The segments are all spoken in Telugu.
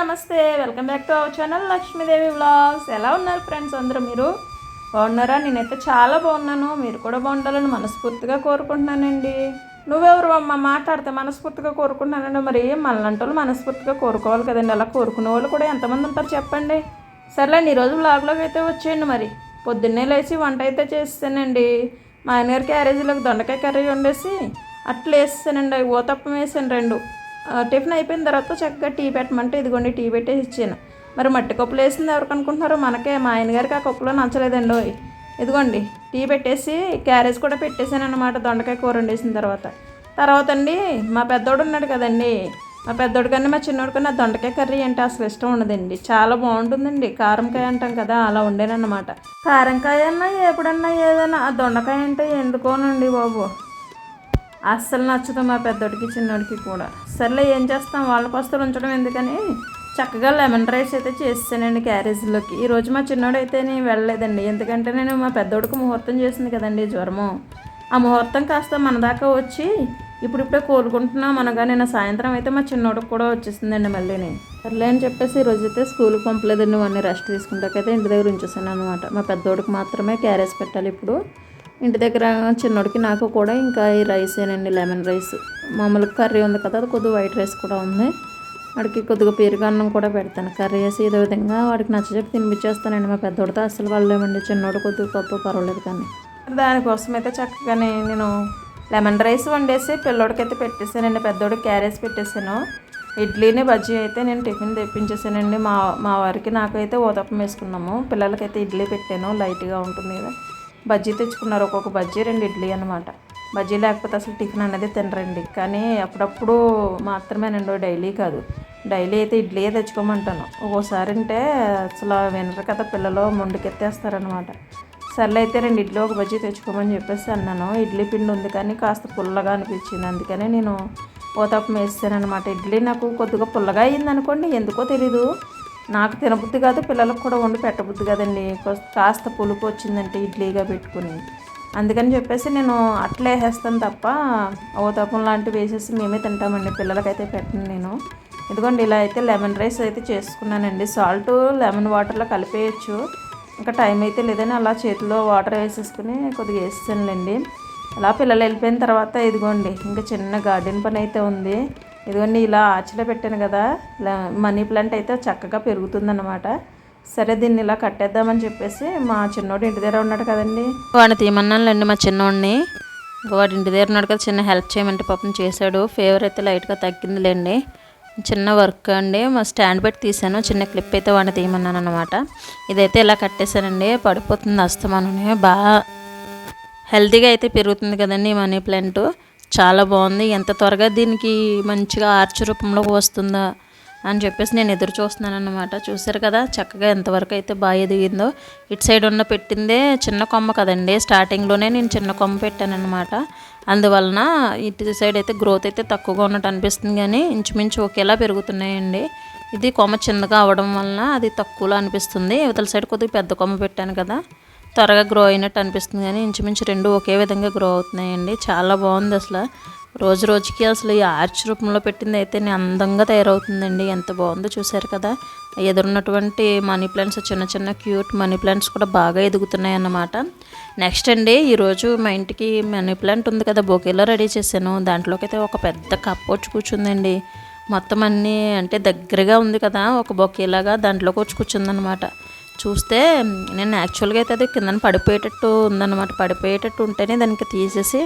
నమస్తే welcome back to our channel Lakshmidevi vlogs. ఎలా ఉన్నారు ఫ్రెండ్స్ అందరూ మీరు? బాగున్నారా? నేనైతే చాలా బాగున్నాను. మీరు కూడా బాగుండాలని మనస్ఫూర్తిగా కోరుకుంటున్నానండి. నువ్వెవరు అమ్మ? మాట్లాడితే మనస్ఫూర్తిగా కోరుకుంటున్నానండి. మరి మనలంటి వాళ్ళు మనస్ఫూర్తిగా కోరుకోవాలి కదండి. అలా కోరుకునే వాళ్ళు కూడా ఎంతమంది ఉంటారు చెప్పండి. సర్లేండి ఈరోజు వ్లాగ్లోకి అయితే వచ్చేయండి మరి. పొద్దున్నే లేచి వంట అయితే చేస్తానండి. మా ఆయనగారి క్యారేజీలోకి దొండకాయ కర్రీ వండేసి అట్లా వేస్తానండి అవి ఓతప్పం వేసాను రెండు. టిఫిన్ అయిపోయిన తర్వాత చక్కగా టీ పెట్టమంటే ఇదిగోండి టీ పెట్టేసి ఇచ్చాను. మరి మట్టి కప్పులు వేసింది ఎవరికి అనుకుంటున్నారో మనకే మా ఆయన గారికి ఆ కప్పులో నచ్చలేదండి ఇదిగోండి టీ పెట్టేసి క్యారేజ్ కూడా పెట్టేశాను అనమాట దొండకాయ కూర వండేసిన తర్వాత. తర్వాత అండి మా పెద్దోడు ఉన్నాడు కదండి మా పెద్దోడు కానీ మా చిన్నోడు కన్నా దొండకాయ కర్రీ అంటే అసలు ఇష్టం ఉండదండి. చాలా బాగుంటుందండి కారంకాయ అంటాం కదా అలా ఉండేనన్నమాట కారంకాయ అన్నా ఎప్పుడన్నా ఏదైనా ఆ దొండకాయ అంటే ఎందుకోనండి బాబు? అస్సలు నచ్చదు మా పెద్దోడికి చిన్నోడికి కూడా. సర్లే ఏం చేస్తాం? వాళ్ళ పస్తులు ఉంచడం ఎందుకని? చక్కగా లెమన్ రైస్ అయితే చేసానండి క్యారేజీలోకి. ఈరోజు మా చిన్నోడు అయితే నేను వెళ్ళలేదండి. ఎందుకంటే నేను మా పెద్దోడికి ముహూర్తం చేసింది కదండి జ్వరము. ఆ ముహూర్తం కాస్త మన దాకా వచ్చి ఇప్పుడిప్పుడే కోలుకుంటున్నాం అనగా నేను సాయంత్రం అయితే మా చిన్నోడికి కూడా వచ్చేసిందండి మళ్ళీని. సర్లే అని చెప్పేసి ఈ రోజు అయితే స్కూల్కి పంపలేదండి. వాడిని రెస్ట్ తీసుకుంటాకైతే ఇంటి దగ్గర ఉంచేసాను అనమాట మా పెద్దోడికి మాత్రమే క్యారేజ్ పెట్టాలి ఇప్పుడు. ఇంటి దగ్గర చిన్నోడికి నాకు కూడా ఇంకా ఈ రైస్ లెమన్ రైస్. మామూలు కర్రీ ఉంది కదా అది కొద్దిగా వైట్ రైస్ కూడా ఉంది. వాడికి కొద్దిగా పెరుగు అన్నం కూడా పెడతాను. కర్రీ వేసి ఇదే విధంగా వాడికి నచ్చజెప్పి తినిపించేస్తానండి. మా పెద్దోడితో అసలు వాళ్ళేమండి చిన్నోడు కొద్దిగా పప్పు పర్వాలేదు కానీ. దానికోసం అయితే చక్కగానే నేను లెమన్ రైస్ వండేసి పిల్లోడికైతే పెట్టేసానండి పెద్దోడికి క్యారేజ్ పెట్టేసాను ఇడ్లీని బజ్జీ అయితే నేను టిఫిన్ తెప్పించేసానండి మా మా వారికి నాకైతే ఓతప్పం వేసుకున్నాము. పిల్లలకైతే ఇడ్లీ పెట్టాను. లైట్గా ఉంటుంది కదా. బజ్జీ తెచ్చుకున్నారు ఒక్కొక్క బజ్జీ రెండు ఇడ్లీ అనమాట బజ్జీ లేకపోతే అసలు టిఫిన్ అనేది తినరండి. కానీ అప్పుడప్పుడు మాత్రమేనండి డైలీ కాదు. డైలీ అయితే ఇడ్లీయే తెచ్చుకోమంటాను. ఒక్కోసారి అంటే అసలు వినరు కదా పిల్లలు ముందుకెత్తేస్తారనమాట సర్లే అయితే రెండు ఇడ్లీ ఒక బజ్జీ తెచ్చుకోమని చెప్పేసి అన్నాను. ఇడ్లీ పిండి ఉంది కానీ కాస్త పుల్లగా అనిపించింది. అందుకనే నేను ఓతప్పం వేస్తాను అనమాట ఇడ్లీ నాకు కొద్దిగా పుల్లగా అయింది అనుకోండి ఎందుకో తెలీదు. నాకు తినబుద్ధి కాదు పిల్లలకు కూడా వండి పెట్టబుద్ధి కదండి. కొ- కాస్త పులుపు వచ్చిందంటే ఇడ్లీగా పెట్టుకుని. అందుకని చెప్పేసి నేను అట్లే వేసేస్తాను తప్ప ఓతప్పం లాంటివి వేసేసి మేమే తింటామండి. పిల్లలకైతే పెట్టను నేను. ఇదిగోండి ఇలా అయితే లెమన్ రైస్ అయితే చేసుకున్నానండి. సాల్ట్ లెమన్ వాటర్లో కలిపేయచ్చు. ఇంకా టైం అయితే లేదని అలా చేతిలో వాటర్ వేసేసుకుని కొద్దిగా వేసేసానులేండి అలా పిల్లలు వెళ్ళిపోయిన తర్వాత ఇదిగోండి ఇంకా చిన్న గార్డెన్ పని అయితే ఉంది. ఇదిగోండి ఇలా ఆచిలో పెట్టాను కదా ఇలా మనీ ప్లాంట్ అయితే చక్కగా పెరుగుతుందన్నమాట. సరే దీన్ని ఇలా కట్టేద్దామని చెప్పేసి మా చిన్నోడు ఇంటి దగ్గర ఉన్నాడు కదండి. వాడిని తీయమన్నానులేండి మా చిన్నోడిని. వాడి ఇంటి దగ్గర ఉన్నాడు కదా చిన్న హెల్ప్ చేయమంటే పాపం చేశాడు. ఫేవర్ అయితే లైట్గా తగ్గిందిలేండి. చిన్న వర్క్ అండి. మా స్టాండ్ పెట్టి తీసాను చిన్న క్లిప్ అయితే వాడిని తీయమన్నాను అనమాట ఇదైతే ఇలా కట్టేశానండి. పడిపోతుంది అస్తమానమే బాగా హెల్తీగా అయితే పెరుగుతుంది కదండి మనీ ప్లాంట్. చాలా బాగుంది. ఎంత త్వరగా దీనికి మంచిగా ఆర్చ్ రూపంలో వస్తుందా అని చెప్పేసి నేను ఎదురు చూస్తున్నాను అనమాట చూసారు కదా చక్కగా ఎంతవరకు అయితే బాగా ఎదిగిందో. ఇటు సైడ్ ఉన్న పెట్టిందే చిన్న కొమ్మ కదండి. స్టార్టింగ్లోనే నేను చిన్న కొమ్మ పెట్టాను అందువలన ఇటు సైడ్ అయితే గ్రోత్ అయితే తక్కువగా ఉన్నట్టు అనిపిస్తుంది కానీ ఇంచుమించు ఒకేలా పెరుగుతున్నాయండి. ఇది కొమ్మ చిన్నగా అవడం వలన అది తక్కువలో అనిపిస్తుంది. ఇవతల సైడ్ కొద్దిగా పెద్ద కొమ్మ పెట్టాను కదా. త్వరగా గ్రో అయినట్టు అనిపిస్తుంది కానీ ఇంచుమించు రెండు ఒకే విధంగా గ్రో అవుతున్నాయండి. చాలా బాగుంది అసలు. రోజు రోజుకి అసలు ఈ ఆర్చ్ రూపంలో పెట్టింది అయితే అందంగా తయారవుతుందండి. ఎంత బాగుందో చూసారు కదా. ఎదురున్నటువంటి మనీ ప్లాంట్స్ చిన్న చిన్న క్యూట్ మనీ ప్లాంట్స్ కూడా బాగా ఎదుగుతున్నాయి అన్నమాట. నెక్స్ట్ అండి ఈరోజు మా ఇంటికి మనీ ప్లాంట్ ఉంది కదా బొకేలో రెడీ చేశాను. దాంట్లోకి అయితే ఒక పెద్ద కప్ వచ్చి కూర్చుందండి. మొత్తం అన్నీ అంటే దగ్గరగా ఉంది కదా ఒక బొకేలాగా దాంట్లోకి వచ్చి కూర్చుందనమాట చూస్తే నేను యాక్చువల్గా అయితే అది కిందన పడిపోయేటట్టు ఉందన్నమాట. పడిపోయేటట్టు ఉంటేనే దానికి తీసేసి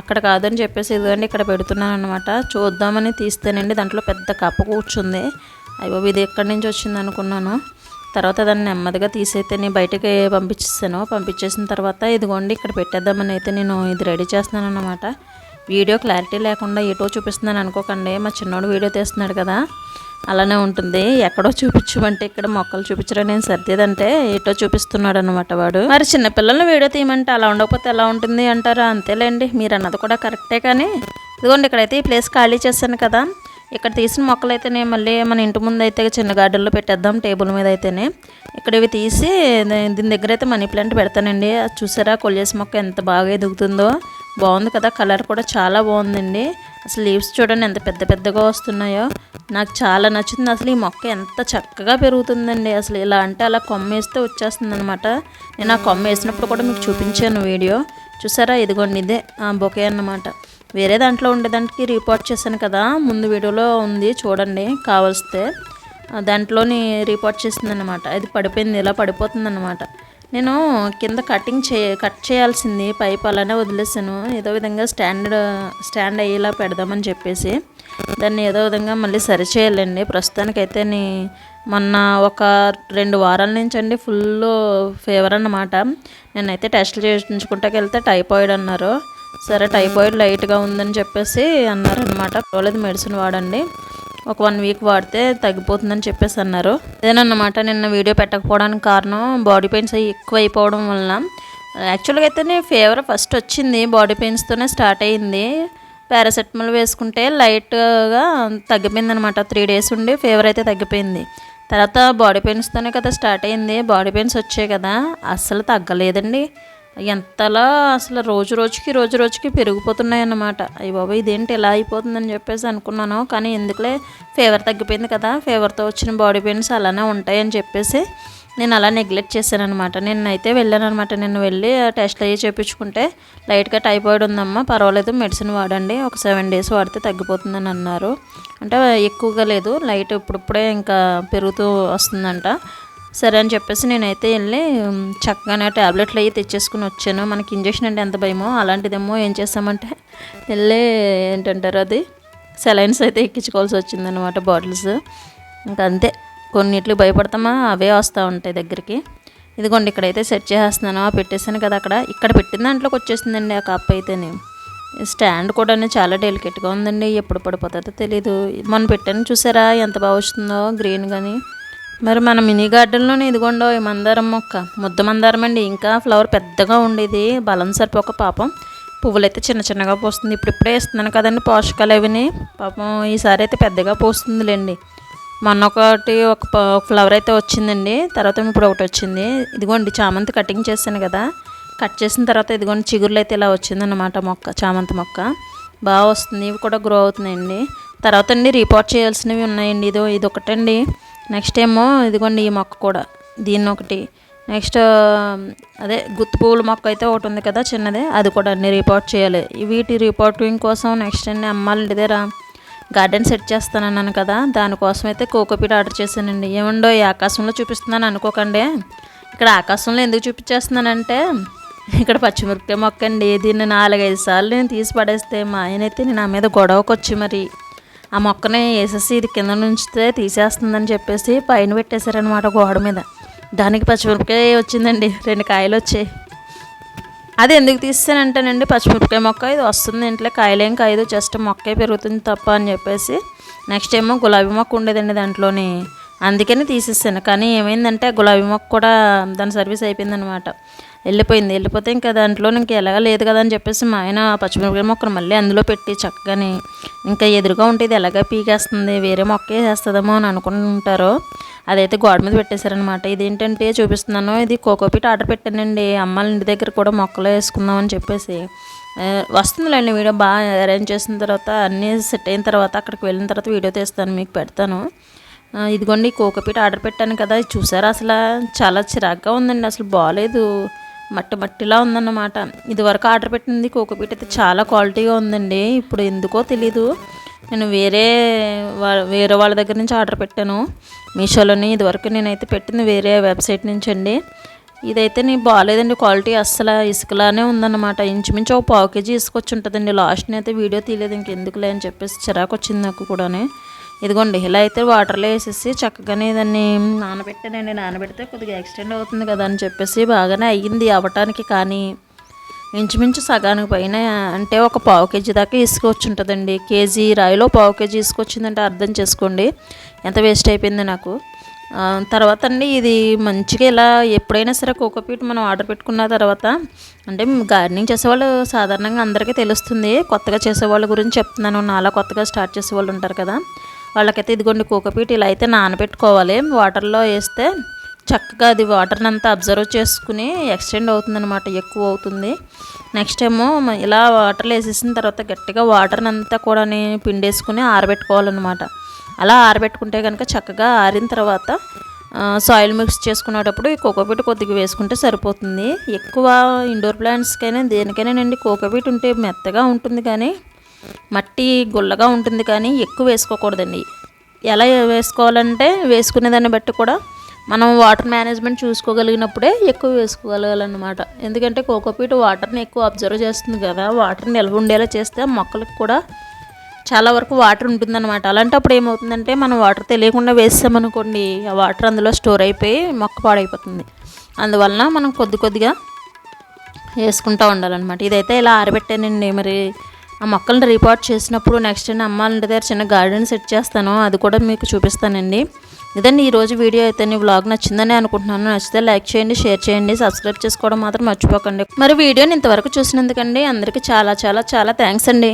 అక్కడ కాదని చెప్పేసి ఇదిగోండి ఇక్కడ పెడుతున్నాను అనమాట చూద్దామని తీస్తేనండి దాంట్లో పెద్ద కప్ప కూర్చుంది. అయ్యో ఇది ఎక్కడి నుంచి వచ్చింది అనుకున్నాను. తర్వాత దాన్ని నెమ్మదిగా తీసైతే నేను బయటకి పంపించేసాను. పంపించేసిన తర్వాత ఇదిగోండి ఇక్కడ పెట్టేద్దామని అయితే నేను ఇది రెడీ చేస్తున్నాను అనమాట వీడియో క్లారిటీ లేకుండా ఎటో చూపిస్తున్నాను అనుకోకండి. మా చిన్నోడు వీడియో తీస్తున్నాడు కదా. అలానే ఉంటుంది. ఎక్కడో చూపించమంటే ఇక్కడ మొక్కలు చూపించడం నేను సర్దేదంటే ఏటో చూపిస్తున్నాడు అనమాట వాడు. మరి చిన్నపిల్లల్ని వీడియో తీయమంటే అలా ఉండకపోతే ఎలా ఉంటుంది అంటారా? అంతేలేండి. మీరు అన్నది కూడా కరెక్టే కానీ. ఇదిగోండి ఇక్కడైతే ఈ ప్లేస్ ఖాళీ చేశాను కదా. ఇక్కడ తీసిన మొక్కలు అయితేనే మళ్ళీ మన ఇంటి ముందు అయితే చిన్న గార్డెన్లో పెట్టేద్దాం టేబుల్ మీద అయితేనే ఇక్కడ ఇవి తీసి దీని దగ్గర అయితే మనీ ప్లాంట్ పెడతానండి. అది చూసారా? కొలియేసి మొక్క ఎంత బాగా ఎదుగుతుందో. బాగుంది కదా. కలర్ కూడా చాలా బాగుందండి. అసలు లీవ్స్ చూడండి ఎంత పెద్ద పెద్దగా వస్తున్నాయో. నాకు చాలా నచ్చుతుంది. అసలు ఈ మొక్క ఎంత చక్కగా పెరుగుతుందండి. అసలు ఇలా అంటే అలా కొమ్మేస్తే వచ్చేస్తుంది అనమాట నేను ఆ కొమ్మ వేసినప్పుడు కూడా మీకు చూపించాను వీడియో. చూసారా? ఇదిగోండి ఇదే ఆ బొకే అన్నమాట. వేరే దాంట్లో ఉండేదానికి రిపోర్ట్ చేశాను కదా. ముందు వీడియోలో ఉంది చూడండి కావలిస్తే. దాంట్లోని రిపోర్ట్ చేసిందనమాట అది పడిపోయింది ఇలా పడిపోతుందన్నమాట. నేను కింద కటింగ్ చే కట్ చేయాల్సింది పైప్ అలానే వదిలేసాను. ఏదో విధంగా స్టాండ్ స్టాండ్ అయ్యేలా పెడదామని చెప్పేసి దాన్ని ఏదో విధంగా మళ్ళీ సరి చేయాలండి ప్రస్తుతానికైతే నీ మొన్న ఒక రెండు వారాల నుంచి అండి ఫుల్ ఫీవర్ అన్నమాట. నేనైతే టెస్ట్లు చేయించుకుంటాకి వెళ్తే టైఫాయిడ్ అన్నారు. సరే టైఫాయిడ్ లైట్గా ఉందని చెప్పేసి అన్నారనమాట పర్వాలేదు మెడిసిన్ వాడండి. ఒక వన్ వీక్ వాడితే తగ్గిపోతుందని చెప్పేసి అన్నారు. అదేనన్నమాట నిన్న వీడియో పెట్టకపోవడానికి కారణం బాడీ పెయిన్స్ అవి ఎక్కువ అయిపోవడం వలన. యాక్చువల్గా అయితే నేను ఫీవర్ ఫస్ట్ వచ్చింది బాడీ పెయిన్స్తోనే స్టార్ట్ అయ్యింది పారాసెటమాల్ వేసుకుంటే లైట్గా తగ్గిపోయింది అనమాట త్రీ డేస్ ఉండి ఫీవర్ అయితే తగ్గిపోయింది. తర్వాత బాడీ పెయిన్స్తోనే కదా స్టార్ట్ అయింది బాడీ పెయిన్స్ వచ్చాయి కదా అస్సలు తగ్గలేదండి. ఎంతలా అసలు రోజు రోజుకి రోజు రోజుకి పెరిగిపోతున్నాయి అన్నమాట అయ్యి బాబా ఇదేంటి ఇలా అయిపోతుందని చెప్పేసి అనుకున్నాను. కానీ ఎందుకులే ఫీవర్ తగ్గిపోయింది కదా ఫీవర్తో వచ్చిన బాడీ పెయిన్స్ అలానే ఉంటాయని చెప్పేసి నేను అలా నెగ్లెక్ట్ చేశాను అనమాట నిన్నైతే వెళ్ళాను అనమాట నిన్న వెళ్ళి టెస్ట్ అయ్యి చేయించుకుంటే లైట్గా టైఫాయిడ్ ఉందమ్మా పర్వాలేదు మెడిసిన్ వాడండి ఒక సెవెన్ డేస్ వాడితే తగ్గిపోతుందని అన్నారు. అంటే ఎక్కువగా లేదు లైట్ ఇప్పుడిప్పుడే ఇంకా పెరుగుతూ వస్తుందంట. సరే అని చెప్పేసి నేనైతే వెళ్ళి చక్కగా చక్కగానే ట్యాబ్లెట్లు అవి తెచ్చేసుకుని వచ్చాను. మనకి ఇంజక్షన్ అంటే ఎంత భయమో అలాంటిదేమో ఏం చేస్తామంటే వెళ్ళి ఏంటంటారు అది సెలైన్స్ అయితే ఎక్కించుకోవాల్సి వచ్చిందనమాట బాటిల్స్. ఇంకా అంతే. కొన్నిట్లు భయపడతామా? అవే వస్తూ ఉంటాయి దగ్గరికి. ఇదిగోండి ఇక్కడైతే సెట్ చేసేస్తున్నాను. ఆ పెట్టేశాను కదా అక్కడ. ఇక్కడ పెట్టిన దాంట్లోకి వచ్చేసిందండి ఆ కప్ అయితేనే. స్టాండ్ కూడా చాలా డెలికేట్గా ఉందండి. ఎప్పుడు పడిపోతుందో తెలీదు. మొన్న పెట్టాను చూసారా? ఎంత బాగా వస్తుందో గ్రీన్ కానీ మరి మన మినీ గార్డెన్లోనే ఇదిగోండో ఈ మందారం మొక్క. ముద్ద మందారం అండి. ఇంకా ఫ్లవర్ పెద్దగా ఉండేది. బలం సరిపోక పాపం. పువ్వులు అయితే చిన్న చిన్నగా పోస్తుంది. ఇప్పుడు ఇప్పుడే ఇస్తున్నాను కదండి పోషకాలు అవిని. పాపం ఈసారి అయితే పెద్దగా పోస్తుందిలేండి. మొన్న ఒకటి ఒక ప- ఫ్లవర్ అయితే వచ్చిందండి. తర్వాత ఇప్పుడు ఒకటి వచ్చింది. ఇదిగోండి చామంతి కటింగ్ చేశాను కదా. కట్ చేసిన తర్వాత ఇదిగోండి చిగురులు అయితే ఇలా వచ్చిందన్నమాట మొక్క చామంతి మొక్క. బాగా వస్తుంది. ఇవి కూడా గ్రో అవుతున్నాయండి. తర్వాత అండి రిపోర్ట్ చేయాల్సినవి ఉన్నాయండి. ఇదో ఇది ఒకటండి నెక్స్ట్ ఏమో ఇదిగోండి ఈ మొక్క కూడా. దీన్ని ఒకటి. నెక్స్ట్ అదే గుత్తి పువ్వుల మొక్క అయితే ఒకటి ఉంది కదా చిన్నదే. అది కూడా అన్ని రిపోర్ట్ చేయాలి. వీటి రిపోర్టింగ్ కోసం నెక్స్ట్ అన్ని అమ్మాళ్ళ ఇంటి గార్డెన్ సెట్ చేస్తానన్నాను కదా. దానికోసం అయితే కోకోపీట్ ఆర్డర్ చేశానండి. ఏముండో ఈ ఆకాశంలో చూపిస్తున్నాను అనుకోకండి. ఇక్కడ ఆకాశంలో ఎందుకు చూపించేస్తున్నానంటే ఇక్కడ పచ్చిమిరపకాయ మొక్క అండి దీన్ని నాలుగైదు సార్లు నేను తీసి పడేస్తే మా ఆయన అయితే నా మీద గొడవకు వచ్చి మరి. ఆ మొక్కని వేసేసి ఇది కింద నుంచితే తీసేస్తుందని చెప్పేసి పైన పెట్టేశారనమాట గోడ మీద. దానికి పచ్చిమిరపకాయ వచ్చిందండి. రెండు కాయలు వచ్చాయి. అది ఎందుకు తీసానంటేనండి పచ్చిమిరపకాయ మొక్క ఇది వస్తుంది ఇంట్లో కాయలేం కాయదు జస్ట్ మొక్కే పెరుగుతుంది తప్ప అని చెప్పేసి నెక్స్ట్ ఏమో గులాబీ మొక్క ఉండేదండి దాంట్లోని. అందుకని తీసేసాను. కానీ ఏమైందంటే ఆ గులాబీ మొక్క కూడా దాని సర్వీస్ అయిపోయిందనమాట వెళ్ళిపోయింది. వెళ్ళిపోతే ఇంకా దాంట్లో ఇంక ఎలాగా లేదు కదా అని చెప్పేసి మా ఆయన పచ్చిమిరపకాయ మొక్కను మళ్ళీ అందులో పెట్టి చక్కగాని ఇంకా ఎదురుగా ఉంటే ఇది ఎలాగ పీకేస్తుంది వేరే మొక్క వేసేస్తుందేమో అని అనుకుంటారో అదైతే గోడ మీద పెట్టేశారనమాట ఇదేంటంటే చూపిస్తున్నాను ఇది కోకోపీట్ ఆర్డర్ పెట్టానండి. అమ్మాళ్ళ ఇంటి దగ్గర కూడా మొక్కలు వేసుకుందాం అని చెప్పేసి. వస్తుందిలేండి వీడియో బాగా అరేంజ్ చేసిన తర్వాత అన్నీ సెట్ అయిన తర్వాత అక్కడికి వెళ్ళిన తర్వాత వీడియో తీస్తాను మీకు పెడతాను. ఇదిగోండి కోకోపీట్ ఆర్డర్ పెట్టాను కదా చూసారా అసలు? చాలా చిరాగ్గా ఉందండి అసలు బాగాలేదు మట్టి మట్టిలా ఉందన్నమాట. ఇదివరకు ఆర్డర్ పెట్టింది కోకోపీట్ అయితే చాలా క్వాలిటీగా ఉందండి. ఇప్పుడు ఎందుకో తెలీదు. నేను వేరే వేరే వాళ్ళ దగ్గర నుంచి ఆర్డర్ పెట్టాను. మీషోలోని ఇదివరకు నేనైతే పెట్టింది వేరే వెబ్సైట్ నుంచి అండి ఇదైతే నీ బాగాలేదండి క్వాలిటీ అస్సలు ఇసుకలానే ఉందన్నమాట. ఇంచుమించు ఒక పావు కేజీ ఇసుకొచ్చి ఉంటుందండి లాస్ట్ని అయితే వీడియో తీయలేదు. ఇంకెందుకులే అని చెప్పేసి చిరాకు వచ్చింది నాకు కూడా ఇదిగోండి ఇలా అయితే వాటర్లో వేసేసి చక్కగానే దాన్ని నానబెట్టానండి. నానబెడితే కొద్దిగా ఎక్స్టెండ్ అవుతుంది కదా అని చెప్పేసి బాగానే అయ్యింది. అవ్వటానికి కానీ ఇంచుమించు సగానికి పైన అంటే ఒక పావు కేజీ దాకా ఇసుక ఉంటుందండి కేజీ రాయిలో పావు కేజీ ఇసుక అర్థం చేసుకోండి. ఎంత వేస్ట్ అయిపోయింది నాకు. తర్వాత అండి ఇది మంచిగా ఇలా ఎప్పుడైనా సరే కోకోపీట్ మనం ఆర్డర్ పెట్టుకున్న తర్వాత అంటే గార్డెనింగ్ చేసేవాళ్ళు సాధారణంగా అందరికీ తెలుస్తుంది. కొత్తగా చేసేవాళ్ళ గురించి చెప్తున్నాను. నాలా కొత్తగా స్టార్ట్ చేసేవాళ్ళు ఉంటారు కదా. వాళ్ళకైతే ఇదిగోండి కోకోపీట్ ఇలా అయితే నానబెట్టుకోవాలి. వాటర్లో వేస్తే చక్కగా అది వాటర్ని అంతా అబ్జర్వ్ చేసుకుని ఎక్స్టెండ్ అవుతుందనమాట ఎక్కువ అవుతుంది. నెక్స్ట్ ఏమో ఇలా వాటర్లో వేసేసిన తర్వాత గట్టిగా వాటర్ని అంతా కూడా పిండేసుకుని ఆరబెట్టుకోవాలన్నమాట. అలా ఆరబెట్టుకుంటే కనుక చక్కగా ఆరిన తర్వాత సాయిల్ మిక్స్ చేసుకునేటప్పుడు ఈ కోకోపీట్ కొద్దిగా వేసుకుంటే సరిపోతుంది. ఎక్కువ ఇండోర్ ప్లాంట్స్కైనా దేనికైనా అండి కోకోపీట్ ఉంటే మెత్తగా ఉంటుంది కానీ మట్టి గుల్లగా ఉంటుంది కానీ ఎక్కువ వేసుకోకూడదండి. ఎలా వేసుకోవాలంటే వేసుకునే దాన్ని బట్టి కూడా మనం వాటర్ మేనేజ్మెంట్ చూసుకోగలిగినప్పుడే ఎక్కువ వేసుకోగలగాలన్నమాట. ఎందుకంటే కోకోపీట్ వాటర్ని ఎక్కువ అబ్జర్వ్ చేస్తుంది కదా వాటర్ నిల్వ ఉండేలా చేస్తే మొక్కలకు కూడా చాలా వరకు వాటర్ ఉంటుందన్నమాట. అలాంటప్పుడు ఏమవుతుందంటే మనం వాటర్ తెలియకుండా వేసామనుకోండి ఆ వాటర్ అందులో స్టోర్ అయిపోయి మొక్క పాడైపోతుంది. అందువలన మనం కొద్ది కొద్దిగా వేసుకుంటూ ఉండాలన్నమాట. ఇదైతే ఇలా ఆరబెట్టానండి. మరి ఆ మొక్కలను రిపోర్ట్ చేసినప్పుడు నెక్స్ట్ నేను అమ్మ ఇంటి దగ్గర చిన్న గార్డెన్ సెట్ చేస్తాను. అది కూడా మీకు చూపిస్తానండి. ఇదండి ఈరోజు వీడియో అయితే నీ వ్లాగ్ నచ్చిందని అనుకుంటున్నాను. నచ్చితే లైక్ చేయండి షేర్ చేయండి సబ్స్క్రైబ్ చేసుకోవడం మాత్రం మర్చిపోకండి. మరి వీడియోని ఇంతవరకు చూసినందుకండి అందరికీ చాలా చాలా చాలా థ్యాంక్స్ అండి.